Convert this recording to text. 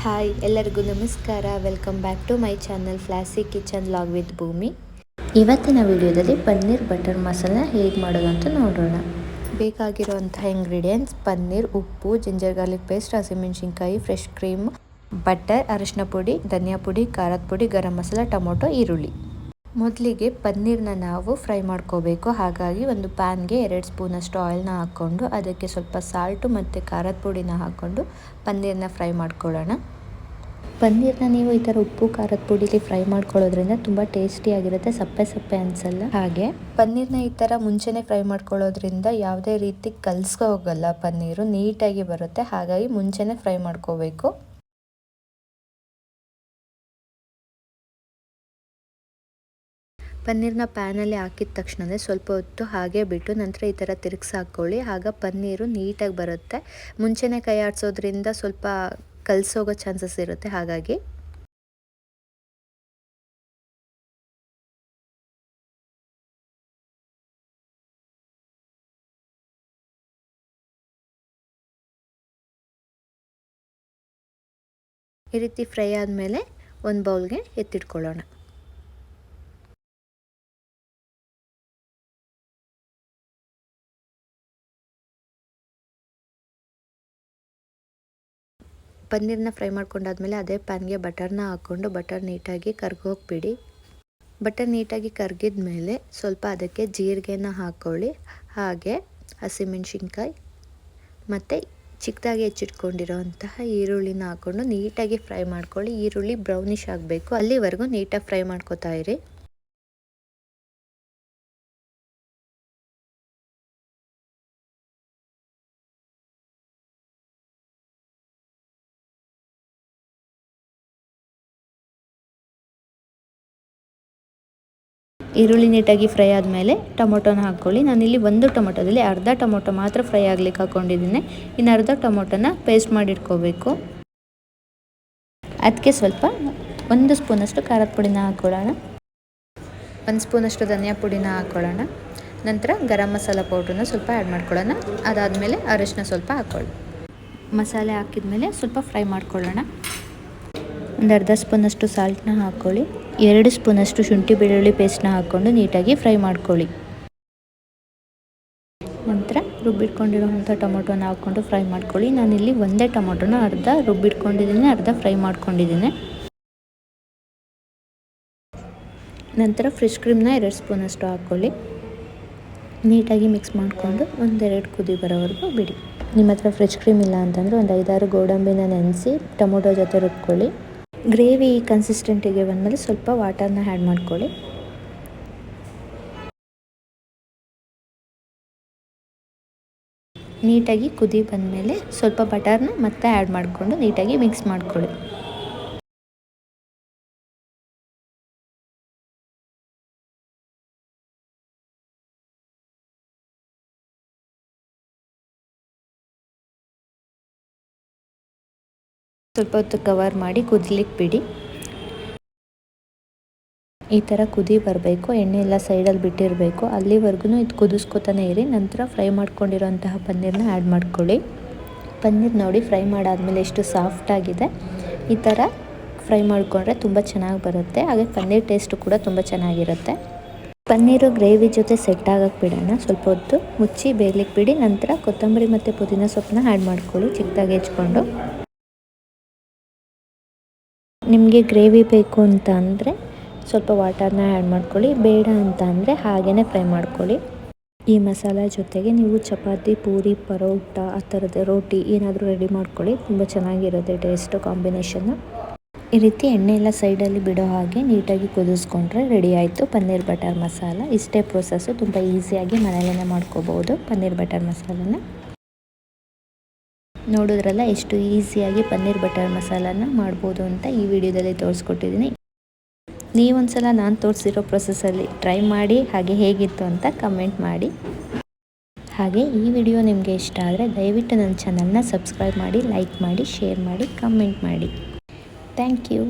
Hi ಎಲ್ಲರಿಗೂ ನಮಸ್ಕಾರ. Welcome back to my channel flossy kitchen log with Bhoomi ಇವತ್ತಿನ ವಿಡಿಯೋದಲ್ಲಿ ಪನ್ನೀರ್ ಬಟರ್ ಮಸಾಲ ಹೇಗೆ ಮಾಡೋದು ಅಂತ ನೋಡೋಣ. ಬೇಕಾಗಿರುವಂಥ ಇಂಗ್ರೀಡಿಯೆಂಟ್ಸ್ ಪನ್ನೀರ್, ಉಪ್ಪು ಜಿಂಜರ್ ಗಾರ್ಲಿಕ್ ಪೇಸ್ಟ್ ಹಸಿಮೆಣಸಿನ್ಕಾಯಿ ಫ್ರೆಶ್ ಕ್ರೀಮ್ ಬಟರ್ ಅರಿಶಿನ ಪುಡಿ, ಧನಿಯಾ ಪುಡಿ, ಖಾರದ ಪುಡಿ, ಗರಂ ಮಸಾಲ, ಟೊಮೊಟೊ, ಈರುಳ್ಳಿ. ಮೊದಲಿಗೆ ಪನ್ನೀರನ್ನ ನಾವು ಫ್ರೈ ಮಾಡ್ಕೋಬೇಕು. ಹಾಗಾಗಿ ಒಂದು ಪ್ಯಾನ್ಗೆ ಎರಡು ಸ್ಪೂನಷ್ಟು ಆಯಿಲ್ನ ಹಾಕ್ಕೊಂಡು ಅದಕ್ಕೆ ಸ್ವಲ್ಪ ಸಾಲ್ಟು ಮತ್ತು ಖಾರದ ಪುಡಿನ ಹಾಕ್ಕೊಂಡು ಪನ್ನೀರನ್ನ ಫ್ರೈ ಮಾಡ್ಕೊಳ್ಳೋಣ. ಪನ್ನೀರನ್ನ ನೀವು ಈ ಥರ ಉಪ್ಪು, ಖಾರದ ಪುಡಿಲಿ ಫ್ರೈ ಮಾಡ್ಕೊಳ್ಳೋದ್ರಿಂದ ತುಂಬ ಟೇಸ್ಟಿಯಾಗಿರುತ್ತೆ ಸಪ್ಪೆ ಸಪ್ಪೆ ಅನಿಸಲ್ಲ. ಹಾಗೆ ಪನ್ನೀರನ್ನ ಈ ಥರ ಮುಂಚೆನೇ ಫ್ರೈ ಮಾಡ್ಕೊಳ್ಳೋದ್ರಿಂದ ಯಾವುದೇ ರೀತಿ ಕಲ್ಸ್ಕೋ ಹೋಗಲ್ಲ ಪನ್ನೀರು, ನೀಟಾಗಿ ಬರುತ್ತೆ. ಹಾಗಾಗಿ ಮುಂಚೆನೇ ಫ್ರೈ ಮಾಡ್ಕೋಬೇಕು. ಪನ್ನೀರ್ನ ಪ್ಯಾನಲ್ಲಿ ಹಾಕಿದ ತಕ್ಷಣವೇ ಸ್ವಲ್ಪ ಹೊತ್ತು ಹಾಗೆ ಬಿಟ್ಟು ನಂತರ ಈ ಥರ ತಿರುಗಿಸಿ ಹಾಕ್ಕೊಳ್ಳಿ ಆಗ ಪನ್ನೀರು ನೀಟಾಗಿ ಬರುತ್ತೆ. ಮುಂಚೆನೇ ಕೈ ಆಡಿಸೋದ್ರಿಂದ ಸ್ವಲ್ಪ ಕಲಸೋಗೋ ಚಾನ್ಸಸ್ ಇರುತ್ತೆ. ಹಾಗಾಗಿ ಈ ರೀತಿ ಫ್ರೈ ಆದಮೇಲೆ ಒಂದು ಬೌಲ್ಗೆ ಎತ್ತಿಟ್ಕೊಳ್ಳೋಣ. ಪನ್ನೀರನ್ನ ಫ್ರೈ ಮಾಡ್ಕೊಂಡಾದ್ಮೇಲೆ ಅದೇ ಪ್ಯಾನ್ಗೆ ಬಟರ್ನ ಹಾಕ್ಕೊಂಡು ಬಟರ್ ನೀಟಾಗಿ ಕರ್ಗೋಗ್ಬಿಡಿ ಬಟರ್ ನೀಟಾಗಿ ಕರ್ಗಿದ ಮೇಲೆ ಸ್ವಲ್ಪ ಅದಕ್ಕೆ ಜೀರಿಗೆನ ಹಾಕ್ಕೊಳ್ಳಿ ಹಾಗೆ ಹಸಿಮೆಣ್ಸಿನ್ಕಾಯಿ ಮತ್ತು ಚಿಕ್ಕದಾಗಿ ಹೆಚ್ಚಿಟ್ಕೊಂಡಿರೋಂತಹ ಈರುಳ್ಳಿನ ಹಾಕ್ಕೊಂಡು ನೀಟಾಗಿ ಫ್ರೈ ಮಾಡ್ಕೊಳ್ಳಿ. ಈರುಳ್ಳಿ ಬ್ರೌನಿಷ್ ಆಗಬೇಕು. ಅಲ್ಲಿವರೆಗೂ ನೀಟಾಗಿ ಫ್ರೈ ಮಾಡ್ಕೋತಾ ಇರಿ. ಈರುಳ್ಳಿ ನೀಟಾಗಿ ಫ್ರೈ ಆದಮೇಲೆ ಟೊಮೊಟೊನ ಹಾಕ್ಕೊಳ್ಳಿ. ನಾನಿಲ್ಲಿ ಒಂದು ಟೊಮೊಟೊದಲ್ಲಿ ಅರ್ಧ ಟೊಮೊಟೊ ಮಾತ್ರ ಫ್ರೈ ಆಗ್ಲಿಕ್ಕೆ ಹಾಕ್ಕೊಂಡಿದ್ದೀನಿ. ಇನ್ನು ಅರ್ಧ ಟೊಮೊಟೊನ ಪೇಸ್ಟ್ ಮಾಡಿಟ್ಕೋಬೇಕು. ಅದಕ್ಕೆ ಸ್ವಲ್ಪ ಒಂದು ಸ್ಪೂನಷ್ಟು ಖಾರದ ಪುಡಿನ ಹಾಕ್ಕೊಳ್ಳೋಣ. ಒಂದು ಸ್ಪೂನಷ್ಟು ಧನಿಯಾ ಪುಡಿನ ಹಾಕ್ಕೊಳ್ಳೋಣ. ನಂತರ ಗರಂ ಮಸಾಲ ಪೌಡ್ರನ್ನ ಸ್ವಲ್ಪ ಆ್ಯಡ್ ಮಾಡ್ಕೊಳ್ಳೋಣ. ಅದಾದಮೇಲೆ ಅರಿಶಿನ ಸ್ವಲ್ಪ ಹಾಕ್ಕೊಳ್ಳಿ. ಮಸಾಲೆ ಹಾಕಿದ ಮೇಲೆ ಸ್ವಲ್ಪ ಫ್ರೈ ಮಾಡ್ಕೊಳ್ಳೋಣ. ಒಂದು ಅರ್ಧ ಸ್ಪೂನಷ್ಟು ಸಾಲ್ಟ್ನ ಹಾಕ್ಕೊಳ್ಳಿ. ಎರಡು ಸ್ಪೂನಷ್ಟು ಶುಂಠಿ ಬೆಳ್ಳುಳ್ಳಿ ಪೇಸ್ಟ್ನ ಹಾಕ್ಕೊಂಡು ನೀಟಾಗಿ ಫ್ರೈ ಮಾಡ್ಕೊಳ್ಳಿ. ನಂತರ ರುಬ್ಬಿಟ್ಕೊಂಡಿರುವಂಥ ಟೊಮೊಟೊನ ಹಾಕ್ಕೊಂಡು ಫ್ರೈ ಮಾಡ್ಕೊಳ್ಳಿ. ನಾನಿಲ್ಲಿ ಒಂದೇ ಟೊಮೊಟೊನ ಅರ್ಧ ರುಬ್ಬಿಟ್ಕೊಂಡಿದ್ದೀನಿ, ಅರ್ಧ ಫ್ರೈ ಮಾಡ್ಕೊಂಡಿದ್ದೀನಿ. ನಂತರ ಫ್ರೆಶ್ ಕ್ರೀಮ್ನ ಎರಡು ಸ್ಪೂನಷ್ಟು ಹಾಕ್ಕೊಳ್ಳಿ. ನೀಟಾಗಿ ಮಿಕ್ಸ್ ಮಾಡಿಕೊಂಡು ಒಂದೆರಡು ಕುದಿ ಬರೋವರೆಗೂ ಬಿಡಿ. ನಿಮ್ಮ ಹತ್ರ ಫ್ರೆಶ್ ಕ್ರೀಮ್ ಇಲ್ಲ ಅಂತಂದರೆ ಒಂದು ಐದಾರು ಗೋಡಂಬಿನ ನೆನೆಸಿ ಟೊಮೊಟೊ ಜೊತೆ ರುಬ್ಕೊಳ್ಳಿ. ಗ್ರೇವಿ ಕನ್ಸಿಸ್ಟೆಂಟಿಗೆ ಬಂದಮೇಲೆ ಸ್ವಲ್ಪ ವಾಟರ್ನ ಆ್ಯಡ್ ಮಾಡ್ಕೊಳ್ಳಿ. ನೀಟಾಗಿ ಕುದಿ ಬಂದಮೇಲೆ ಸ್ವಲ್ಪ ಬಟರ್ನ ಮತ್ತೆ ಆ್ಯಡ್ ಮಾಡಿಕೊಂಡು ನೀಟಾಗಿ ಮಿಕ್ಸ್ ಮಾಡ್ಕೊಳ್ಳಿ. ಸ್ವಲ್ಪ ಹೊತ್ತು ಕವರ್ ಮಾಡಿ ಕುದಿಲಿಕ್ಕೆ ಬಿಡಿ ಈ ಥರ ಕುದಿ ಬರಬೇಕು, ಎಣ್ಣೆ ಎಲ್ಲ ಸೈಡಲ್ಲಿ ಬಿಟ್ಟಿರಬೇಕು. ಅಲ್ಲಿವರೆಗೂ ಇದು ಕುದಿಸ್ಕೊತಾನೆ ಇರಿ, ನಂತರ ಫ್ರೈ ಮಾಡ್ಕೊಂಡಿರೋಂತಹ ಪನ್ನೀರನ್ನ ಆ್ಯಡ್ ಮಾಡ್ಕೊಳ್ಳಿ. ಪನ್ನೀರ್ ನೋಡಿ ಫ್ರೈ ಮಾಡಾದಮೇಲೆ ಎಷ್ಟು ಸಾಫ್ಟಾಗಿದೆ ಈ ಥರ ಫ್ರೈ ಮಾಡಿಕೊಂಡ್ರೆ ತುಂಬ ಚೆನ್ನಾಗಿ ಬರುತ್ತೆ, ಹಾಗೆ ಪನ್ನೀರ್ ಟೇಸ್ಟು ಕೂಡ ತುಂಬ ಚೆನ್ನಾಗಿರುತ್ತೆ. ಪನ್ನೀರು ಗ್ರೇವಿ ಜೊತೆ ಸೆಟ್ ಆಗಕ್ಕೆ ಬಿಡೋಣ, ಸ್ವಲ್ಪ ಹೊತ್ತು ಮುಚ್ಚಿ ಬೇಯಲಿಕ್ಕೆ ಬಿಡಿ ನಂತರ ಕೊತ್ತಂಬರಿ ಮತ್ತು ಪುದೀನ ಸೊಪ್ಪನ್ನ ಆ್ಯಡ್ ಮಾಡ್ಕೊಳ್ಳಿ, ಚಿಕ್ಕದಾಗಿ ಹೆಚ್ಕೊಂಡು. ನಿಮಗೆ ಗ್ರೇವಿ ಬೇಕು ಅಂತ ಅಂದರೆ ಸ್ವಲ್ಪ ವಾಟರ್ನ ಆ್ಯಡ್ ಮಾಡ್ಕೊಳ್ಳಿ, ಬೇಡ ಅಂತ ಅಂದರೆ ಹಾಗೇ ಫ್ರೈ ಮಾಡ್ಕೊಳ್ಳಿ. ಈ ಮಸಾಲ ಜೊತೆಗೆ ನೀವು ಚಪಾತಿ, ಪೂರಿ, ಪರೋಟ, ಆ ಥರದ ರೋಟಿ ಏನಾದರೂ ರೆಡಿ ಮಾಡ್ಕೊಳ್ಳಿ, ತುಂಬ ಚೆನ್ನಾಗಿರುತ್ತೆ ಟೇಸ್ಟು ಕಾಂಬಿನೇಷನ್ನು ಈ ರೀತಿ ಎಣ್ಣೆ ಎಲ್ಲ ಸೈಡಲ್ಲಿ ಬಿಡೋ ಹಾಗೆ ನೀಟಾಗಿ ಕುದಿಸ್ಕೊಂಡ್ರೆ ರೆಡಿ ಆಯಿತು. ಪನ್ನೀರ್ ಬಟರ್ ಮಸಾಲ, ಇಷ್ಟೇ ಪ್ರೊಸೆಸ್ಸು ತುಂಬ ಈಸಿಯಾಗಿ ಮನೆಯಲ್ಲೇ ಮಾಡ್ಕೋಬೋದು ಪನ್ನೀರ್ ಬಟರ್ ಮಸಾಲನ. ನೋಡಿದ್ರಲ್ಲ ಎಷ್ಟು ಈಸಿಯಾಗಿ ಪನ್ನೀರ್ ಬಟರ್ ಮಸಾಲಾನ ಮಾಡ್ಬೋದು ಅಂತ ಈ ವಿಡಿಯೋದಲ್ಲಿ ತೋರಿಸ್ಕೊಟ್ಟಿದ್ದೀನಿ. ನೀವೊಂದ್ಸಲ ನಾನು ತೋರಿಸಿರೋ ಪ್ರೊಸೆಸಲ್ಲಿ ಟ್ರೈ ಮಾಡಿ, ಹಾಗೆ ಹೇಗಿತ್ತು ಅಂತ ಕಮೆಂಟ್ ಮಾಡಿ. ಹಾಗೆ ಈ ವಿಡಿಯೋ ನಿಮಗೆ ಇಷ್ಟ ಆದರೆ ದಯವಿಟ್ಟು ನನ್ನ ಚಾನಲ್ನ ಸಬ್ಸ್ಕ್ರೈಬ್ ಮಾಡಿ, ಲೈಕ್ ಮಾಡಿ, ಶೇರ್ ಮಾಡಿ, ಕಮೆಂಟ್ ಮಾಡಿ. Thank you.